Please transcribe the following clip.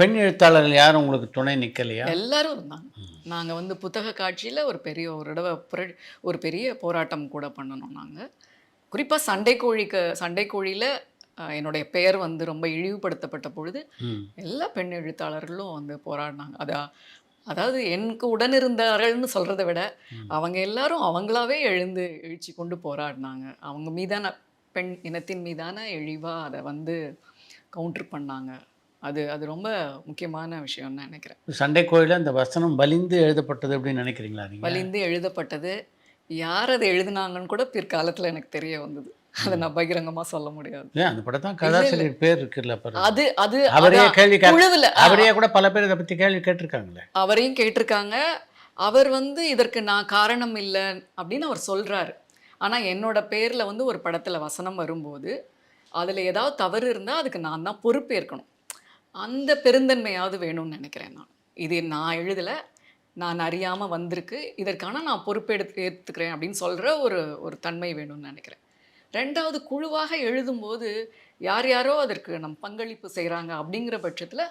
பெண் எழுத்தாளர்கள் யாரும் உங்களுக்கு துணை நிற்கலையா எல்லாரும் இருந்தாங்க. நாங்கள் வந்து புத்தக காட்சியில் ஒரு பெரிய ஒரு தடவை ஒரு பெரிய போராட்டம் கூட பண்ணணும் நாங்கள் குறிப்பாக சண்டை கோழிக்கு சண்டை கோழியில் என்னுடைய பெயர் வந்து ரொம்ப இழிவுபடுத்தப்பட்ட பொழுது எல்லா பெண் எழுத்தாளர்களும் வந்து போராடினாங்க. அதா அதாவது எனக்கு உடனிருந்தார்கள்னு சொல்கிறத விட அவங்க எல்லாரும் அவங்களாவே எழுந்து எழுச்சி கொண்டு போராடினாங்க. அவங்க மீதான பெண் இனத்தின் மீதான இழிவாக அதை வந்து கவுண்டர் பண்ணாங்க. அது அது ரொம்ப முக்கியமான விஷயம்னு நினைக்கிறேன். சண்டை கோயிலில் அந்த வசனம் வலிந்து எழுதப்பட்டது அப்படின்னு நினைக்கிறீங்களா நீங்கள் வலிந்து எழுதப்பட்டது. யார் அதை எழுதுனாங்கன்னு கூட பிற்காலத்தில் எனக்கு தெரிய வந்தது. அதை நான் பகிரங்கமாக சொல்ல முடியாது. ஏன்? அந்த படத்தான் கதாசிரியர் பேர் இருக்குல்ல அது அது அவரே கேள்வி குழுவில் அவரே கூட பல பேர் இதை பற்றி கேள்வி கேட்டிருக்காங்களே. அவரையும் கேட்டிருக்காங்க. அவர் வந்து இதற்கு நான் காரணம் இல்லை அப்படின்னு அவர் சொல்றாரு. ஆனா என்னோட பேர்ல வந்து ஒரு படத்துல வசனம் வரும்போது அதுல ஏதாவது தவறு இருந்தா அதுக்கு நான் தான் பொறுப்பேற்கணும். அந்த பெருந்தன்மையாவது வேணும்னு நினைக்கிறேன் நான். இது நான் எழுதல நான் அறியாமல் வந்திருக்கு. இதற்கான நான் பொறுப்பெடுத்து ஏற்றுக்கிறேன் அப்படின்னு சொல்கிற ஒரு ஒரு தன்மை வேணும்னு நினைக்கிறேன். ரெண்டாவது குழுவாக எழுதும்போது யார் யாரோ அதற்கு நம் பங்களிப்பு செய்கிறாங்க அப்படிங்கிற பட்சத்தில்